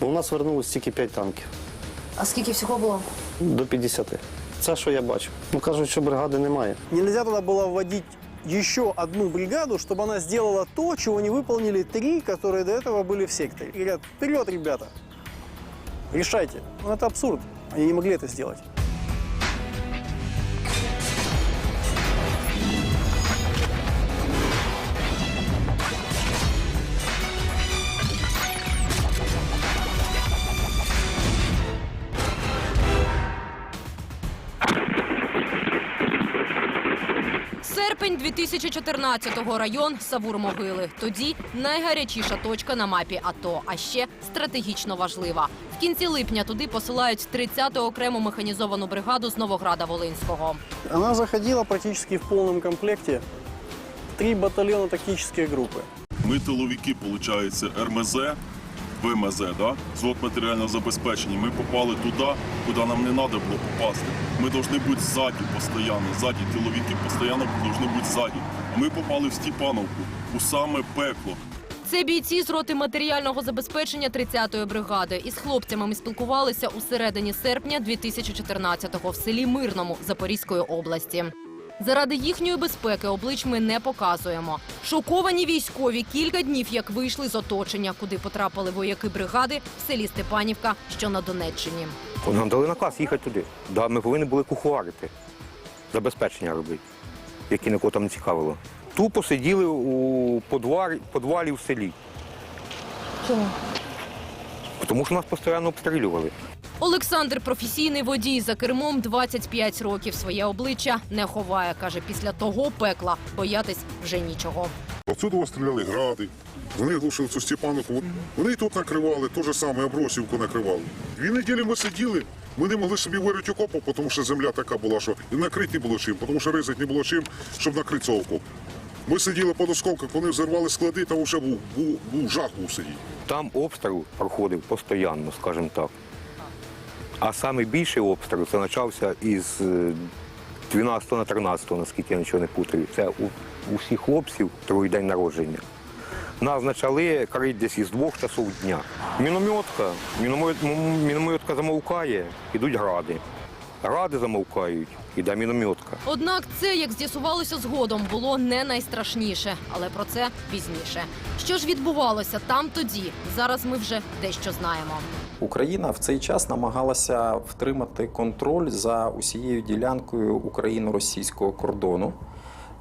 У нас вернулось тільки 5 танків А скільки всього було? до 50. Це що я бачу. Ну кажуть, що бригади немає. Нельзя туда было вводить еще одну бригаду, чтобы она сделала то, чего не выполнили три, которые до этого были в секторе. И говорят, вперед, ребята, решайте. Ну, это абсурд. Они не могли это сделать. 2014-го район Савур-Могили. Тоді найгарячіша точка на мапі АТО, а ще стратегічно важлива. В кінці липня туди посилають 30-ту окрему механізовану бригаду з Новограда Волинського. Она заходила практически в полном комплекте. Три батальона тактические группы. Ми тиловики, виходить, РМЗ, ВМЗ, да? звод матеріального забезпечення. Ми попали туди, куди нам не треба було попасти. Ми повинні бути ззаді постійно. Ззаді тиловики постійно повинні бути ззаді. Ми попали в Степановку, у саме пекло. Це бійці з роти матеріального забезпечення 30-ї бригади. Із хлопцями ми спілкувалися у середині серпня 2014-го в селі Мирному Запорізької області. Заради їхньої безпеки облич ми не показуємо. Шоковані військові кілька днів як вийшли з оточення, куди потрапили вояки бригади в селі Степанівка, що на Донеччині. Нам дали наказ їхати туди. Да, ми повинні були куховарити, забезпечення робити, які нікого там не цікавило. Тупо сиділи у подвалі, подвалі в селі. Чому? Тому що нас постійно обстрілювали. Олександр професійний водій за кермом 25 років. Своє обличчя не ховає. каже, після того пекла боятись вже нічого. Отсюди стріляли гради. Вони глушили цю Степановку. Вони і тут накривали, те ж саме Абросівку накривали. Дві неділі ми сиділи. Ми не могли собі вирити окопу, тому що земля така була, що і накрити не було чим, тому що ризик не було чим, щоб накрити цього окопу. Ми сиділи по осколках, вони взорвали склади, там вже був, був, був жах був сидіти. Там обстріл проходив постійно, скажімо так. А саме більший обстріл це почався із е, 12 на 13, наскільки я нічого не путаю. Це у, у хлопців другий день народження. Нас почали карити десь із двох часов дня. Мінометка, мінометка замовкає, ідуть гради. Гради замовкають, іде мінометка. Однак це, як з'ясувалося згодом, було не найстрашніше, але про це пізніше. Що ж відбувалося там тоді? Зараз ми вже дещо знаємо. Україна в цей час намагалася втримати контроль за усією ділянкою україно-російського кордону.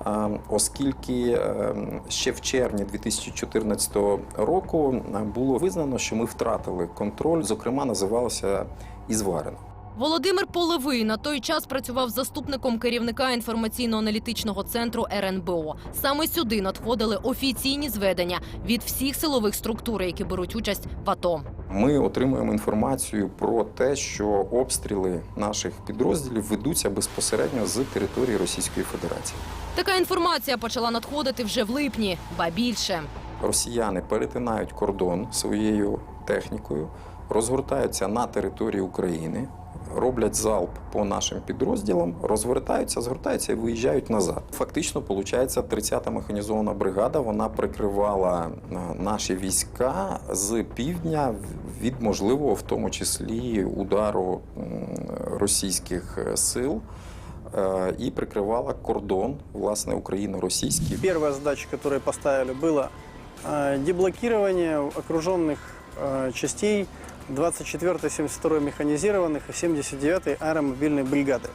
е, Оскільки е, ще в червні 2014 року е, було визнано, що ми втратили контроль, зокрема, називалося Ізварено. Володимир Полевий на той час працював заступником керівника інформаційно-аналітичного центру РНБО. Саме сюди надходили офіційні зведення від всіх силових структур, які беруть участь в АТО. Ми отримуємо інформацію про те, що обстріли наших підрозділів ведуться безпосередньо з території Російської Федерації. Така інформація почала надходити вже в липні, ба більше. Росіяни перетинають кордон своєю технікою, розгортаються на території України, роблять залп по нашим підрозділам, розвертаються, згортаються і виїжджають назад. Фактично, виходить, 30-та механізована бригада вона прикривала е, наші війська з півдня від можливого, в тому числі, удару м, російських е, сил. е, І прикривала кордон власне україно-російський. Первая задача, которую поставили, было э, деблокирование окруженных э, частей 24-й, 72-й механизированных и 79-й аэромобильной бригады.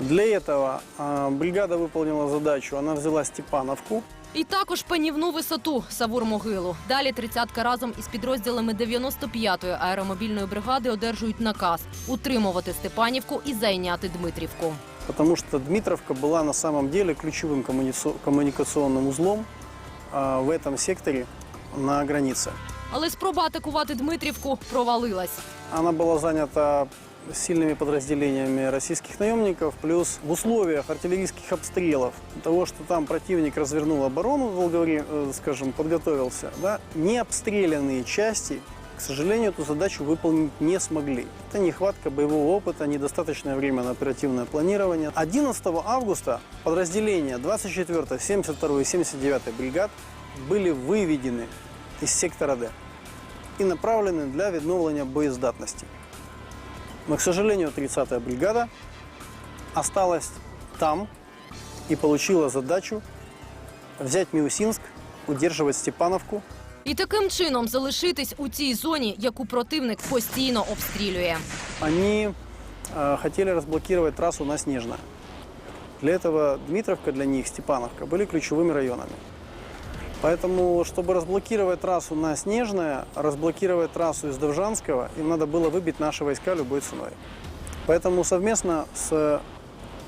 Для этого э, бригада выполнила задачу. Она взяла Степановку, І також панівну висоту Савур-Могилу. Далі тридцятка разом із підрозділами 95-ї аеромобільної бригади одержують наказ утримувати Степанівку і зайняти Дмитрівку. потому что Дмитровка была на самом деле ключевым коммуници- коммуникационным узлом э, в этом секторе на границе. Але спроба атакувати Дмитрівку провалилась. Она была занята сильными подразделениями российских наемников, плюс в условиях артиллерийских обстрелов, того, что там противник развернул оборону, долго вре- э, скажем, подготовился, да, необстрелянные части, к сожалению, эту задачу выполнить не смогли. Это нехватка боевого опыта, недостаточное время на оперативное планирование. 11 августа подразделения 24, 72 и 79 бригад были выведены из сектора Д. и направлены для відновлення боездатности. Но, к сожалению, 30-я бригада осталась там и получила задачу взять Миусинск, удерживать Степановку, І таким чином залишитись у цій зоні, яку противник постійно обстрілює. Они э, хотели разблокировать трассу на Снежное. Для этого Дмитровка для них, Степановка, были ключевыми районами. Поэтому, чтобы разблокировать трассу на Снежное, разблокировать трассу из Довжанского, им надо было выбить наши войска любой ценой. Поэтому совместно с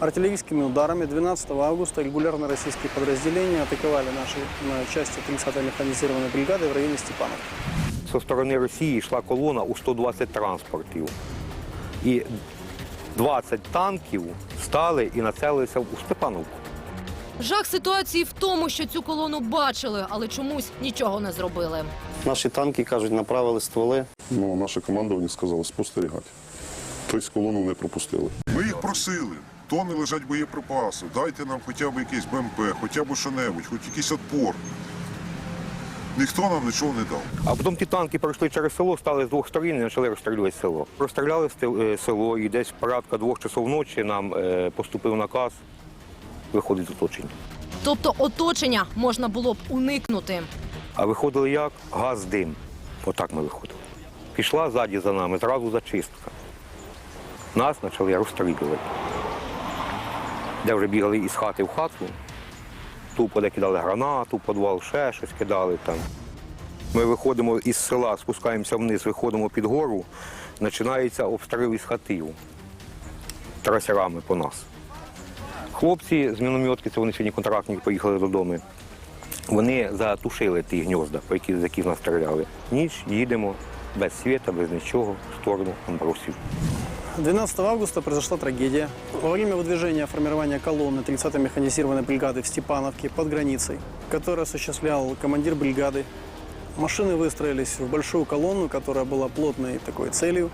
артиллерийскими ударами 12 августа регулярно российские подразделения атаковали наши э, части 30-й механизированной бригады в районе Степановки. Зі сторони Росії йшла колона у 120 транспортів. І 20 танків стали і нацелилися у Степановку. Жах ситуації в тому, що цю колону бачили, але чомусь нічого не зробили. Наші танки кажуть, направили стволи. Ну, наше командування сказало спостерігати. Тобто колону не пропустили. Ми їх просили. Тони лежать боєприпаси. Дайте нам хоча б якийсь БМП, хоча б що-небудь, хоч якийсь отпор. Ніхто нам нічого не дав. А потім ті танки пройшли через село, стали з двох сторін і почали розстрілювати село. Розстріляли е, село і десь порядка двох часов ночі нам е, поступив наказ виходить з оточення. Тобто оточення можна було б уникнути. А виходили як? Газ, дим. Отак ми виходили. Пішла ззаді за нами, зразу зачистка. Нас почали розстрілювати. Де вже бігали із хати в хату, тупо де кидали гранату, підвал, ще щось кидали там. Ми виходимо із села, спускаємося вниз, виходимо під гору, починається обстріл із хатів трасерами по нас. Хлопці з мінометки, це вони сьогодні контрактні поїхали додому. Вони затушили ті гнізда, по які, з яких нас стріляли. Ніч їдемо без світа, без нічого, в сторону Амбросів. 12 августа произошла трагедия. Во время выдвижения формирования колонны 30-й механизированной бригады в Степановке под границей, которую осуществлял командир бригады, машины выстроились в большую колонну, которая была плотной такой целью.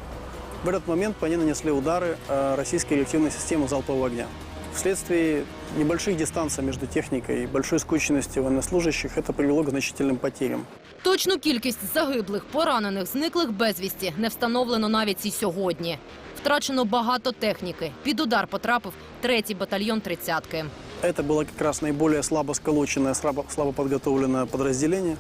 В этот момент по ней нанесли удары э, российской реактивной системы залпового огня. Вследствие небольших дистанций между техникой и большой скученности военнослужащих это привело к значительным потерям. Точну кількість загиблих, поранених, зниклих безвісті не встановлено навіть і сьогодні. Втрачено багато техніки. Під удар потрапив третій батальйон тридцятки. Это было как раз наиболее слабо сколоченное, слабо, слабо подготовленное подразделение.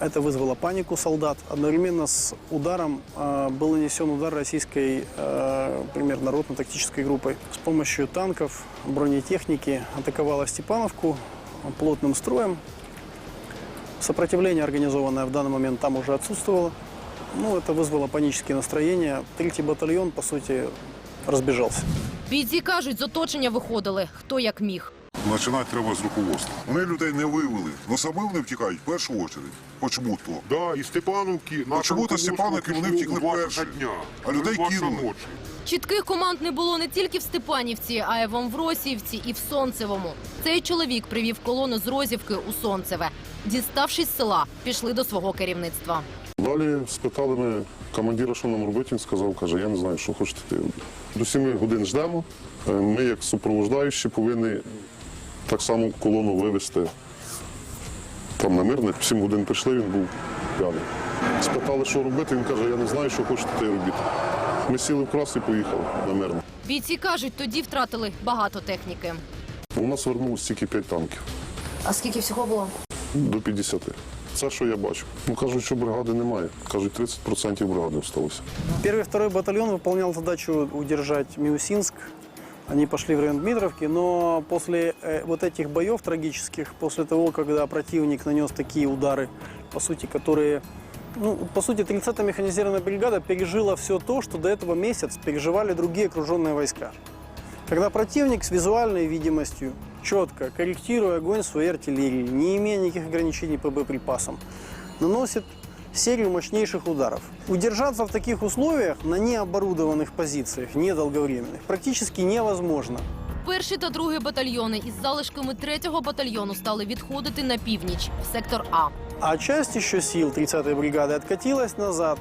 Это вызвало панику солдат. Одновременно с ударом э, был нанесен удар российской э, примерно ротно-тактической группой. С помощью танков, бронетехники атаковала Степановку плотным строем. Сопротивление, организованное в данный момент, там уже отсутствовало. Ну, это вызвало панические настроения. Третий батальон, по сути, разбежался. Бійці кажуть, з оточення виходили хто як міг. Починати треба з руководства. Вони людей не вивели, але саме вони втікають в першу чергу. Почому то? Да, і Степановки, чому то Степановки вони втекли перші, а людей кинули? Чітких команд не було не тільки в Степанівці, а й в Амвросіївці і в Сонцевому. Цей чоловік привів колону з Розівки у Сонцеве. Діставшись з села, пішли до свого керівництва. Далі спитали ми командира, що нам робити. Він сказав, каже, я не знаю, що хочете ти. До 7 годин ждемо. Е, Ми, як супроводжаючі, повинні так само колону вивезти там на мирне. В 7 годин прийшли, він був п'яний. Спитали, що робити, він каже, я не знаю, що хочете ти робити. Ми сіли в крас і поїхали на мирне. Бійці кажуть, тоді втратили багато техніки. У нас вернулось тільки 5 танків. А скільки всього було? До 50. Це що я бачу. Ну кажуть, що бригади немає. Кажуть, 30% бригади залишилося. Первый и второй батальон выполнял задачу удержать Миусинск. Они пошли в район Дмитровки, но после э, вот этих боев трагических, после того, когда противник нанес такие удары, по сути, которые... Ну, по сути, 30-я механизированная бригада пережила все то, что до этого месяц переживали другие окруженные войска. Когда противник с визуальной видимостью, четко, корректируя огонь своей артиллерии, не имея никаких ограничений по боеприпасам, наносит серию мощнейших ударов. Удержаться в таких условиях на необорудованных позициях, недолговременных, практически невозможно. Перший та другий батальйони із залишками третього батальйону стали відходити на північ в сектор А. А часть еще сил 30-й бригады откатилась назад,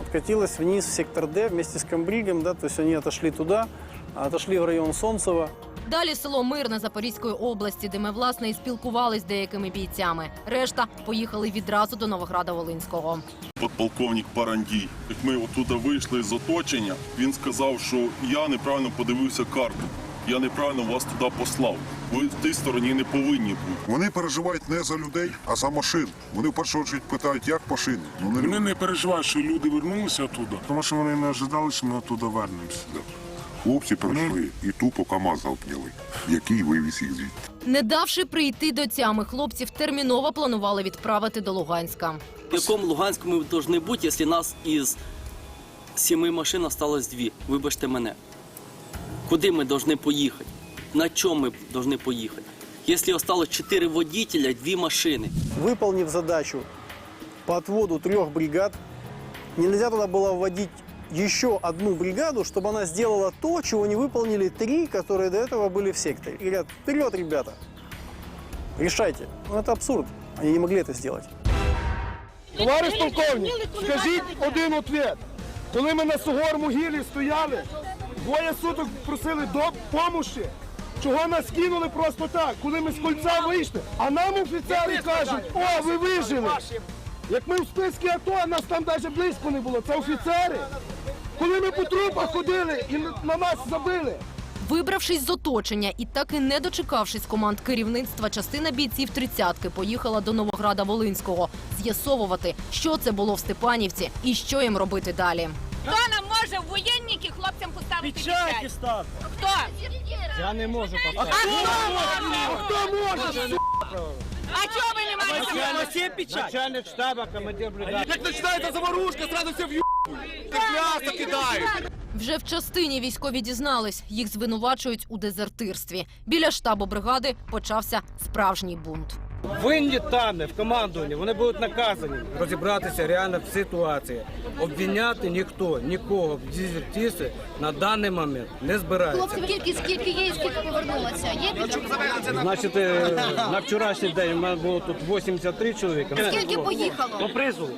откатилась вниз в сектор Д вместе с комбригом, да, то есть они отошли туда, отошли в район Солнцева. Далі село Мирне Запорізької області, де ми власне і спілкувались з деякими бійцями. Решта поїхали відразу до Новограда Волинського. Подполковник Парандій. Як ми оттуда вийшли з оточення, він сказав, що я неправильно подивився карту. Я неправильно вас туди послав. Ви в тій стороні не повинні бути. Вони переживають не за людей, а за машин. Вони в першу чергу питають, як машини. Ну не Вони не переживають, що люди вернулися оттуда, тому що вони не ожидали, що ми оттуда вернемося. Хлопці прийшли і тупо КАМАЗ залпняли, який вивіз їх звідти. Не давши прийти до тями, хлопців терміново планували відправити до Луганська. В якому Луганську ми повинні бути, якщо нас із сіми машин осталось дві? Вибачте мене. Куди ми повинні поїхати? На чому ми повинні поїхати? Якщо осталось чотири водителя, дві машини. Выполнив задачу по отводу трех бригад, нельзя туда было вводить еще одну бригаду, чтобы она сделала то, чего не выполнили три, которые до этого были в секторе. И говорят, вперед, ребята, решайте. Ну, это абсурд. Они не могли это сделать. Товариш полковник, скажіть один ответ. Коли ми на Сугор-Могилі стояли, двоє суток просили допомоги. Чого нас кинули просто так, коли ми з кольця вийшли, а нам офіцери кажуть, о, ви вижили. Як ми в списку АТО, а нас там навіть близько не було, це офіцери. Коли ми по трупах ходили і на нас забили. Вибравшись з оточення і так і не дочекавшись команд керівництва, частина бійців тридцятки поїхала до Новограда Волинського з'ясовувати, що це було в Степанівці і що їм робити далі. Хто нам може в воєнники хлопцям поставити печать? Хто? Я не можу поставити. А хто може? А чого ви не маєте? Начальник штаба, командир бригади. Як починається заварушка, зразу все в ю... Кидають. Вже в частині військові дізнались, їх звинувачують у дезертирстві. Біля штабу бригади почався справжній бунт. Винні там, в командуванні, вони будуть наказані розібратися реально в ситуації. Обвиняти ніхто, нікого в дезертирстві на даний момент не збирається. Хлопців кількість скільки є і скільки повернулося? Є Значить, е, на вчорашній день у мене було тут 83 чоловіка. скільки поїхало? По призову.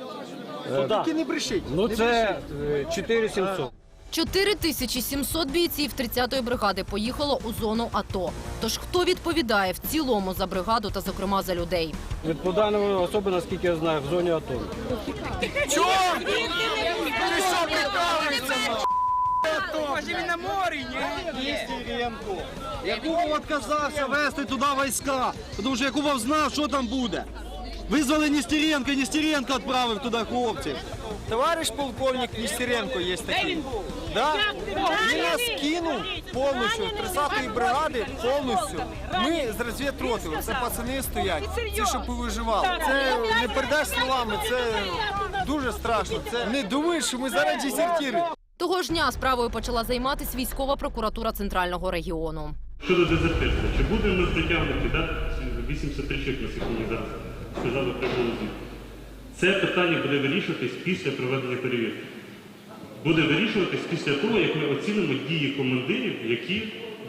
Тільки не брешіть. Ну це е, 4700. 4700 бійців 30-ї бригади поїхало у зону АТО. Тож хто відповідає в цілому за бригаду та, зокрема, за людей? Відповідальна особа, наскільки я знаю, в зоні АТО. Чого придати на морі? Якубов відказався вести туди війська, тому що Якубов знав, що там буде. Визвали Нестеренко, Нестеренко відправив туди хлопців. Товариш полковник Нестеренко є такий. Да? Він нас кинув повністю, 30-ї бригади повністю. Ми з розвідроти, це пацани стоять, ці, що повиживали. Це не передаш словами, це дуже страшно. Це не думаєш, що ми зараз десертири. Того ж дня справою почала займатися військова прокуратура центрального регіону. Щодо дезертирства, чи будемо ми притягнути да, 83 чоловік, наскільки мені зараз сказали прибули? Це питання буде вирішуватись після проведення перевірки. Буде вирішуватись після того, як ми оцінимо дії командирів, які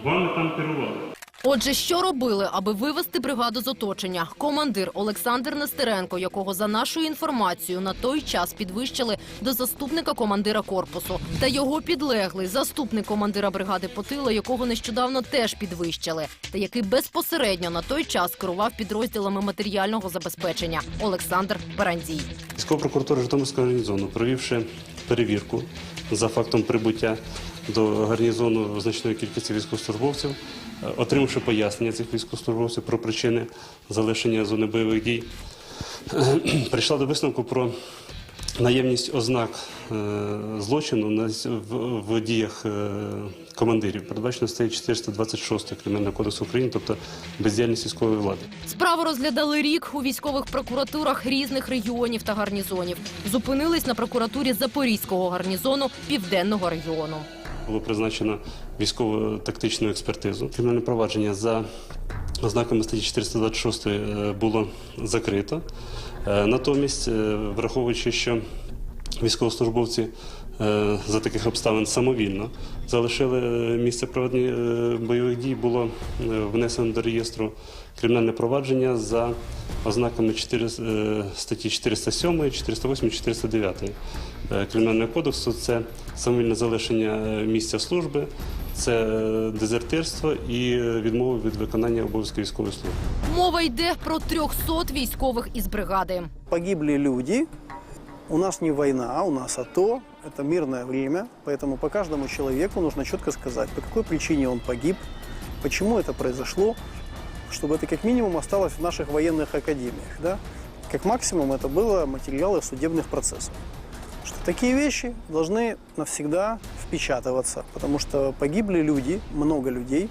вами там керували. Отже, що робили, аби вивести бригаду з оточення? Командир Олександр Нестеренко, якого за нашою інформацією на той час підвищили до заступника командира корпусу, та його підлеглий заступник командира бригади Потила, якого нещодавно теж підвищили, та який безпосередньо на той час керував підрозділами матеріального забезпечення Олександр Барандій. Військова прокуратура Житомирського гарнізону, провівши перевірку за фактом прибуття до гарнізону значної кількості військовослужбовців, е, отримавши пояснення цих військовослужбовців про причини залишення зони бойових дій, прийшла до висновку про наявність ознак е, злочину в, діях е, командирів. Передбачено статтею 426 Кримінального кодексу України, тобто бездіяльність військової влади. Справу розглядали рік у військових прокуратурах різних регіонів та гарнізонів. Зупинились на прокуратурі Запорізького гарнізону Південного регіону. Було призначено військово-тактичну експертизу. Кримінальне провадження за ознаками статті 426 е, було закрито. Е, Натомість, е, враховуючи, що військовослужбовці за таких обставин самовільно залишили місце проведення бойових дій, було внесено до реєстру кримінальне провадження за ознаками 4, е, статті 407, 408, 409 е, Кримінального кодексу. Це самовільне залишення е, місця служби, це е, дезертирство і е, відмова від виконання обов'язків військової служби. Мова йде про 300 військових із бригади. Погибли люди. У нас не война, у нас АТО. Это мирное время. Поэтому по каждому человеку нужно четко сказать, по какой причине он погиб, почему это произошло, чтобы это как минимум осталось в наших военных академиях. Да? Как максимум это было материалы судебных процессов. Что такие вещи должны навсегда впечатываться, потому что погибли люди, много людей,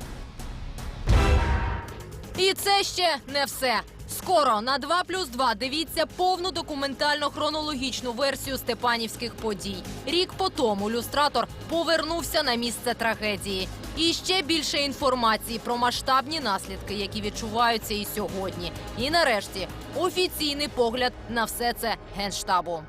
І це ще не все. Скоро на 2 плюс 2 дивіться повну документально-хронологічну версію степанівських подій. Рік по тому люстратор повернувся на місце трагедії. І ще більше інформації про масштабні наслідки, які відчуваються і сьогодні. І нарешті офіційний погляд на все це генштабу.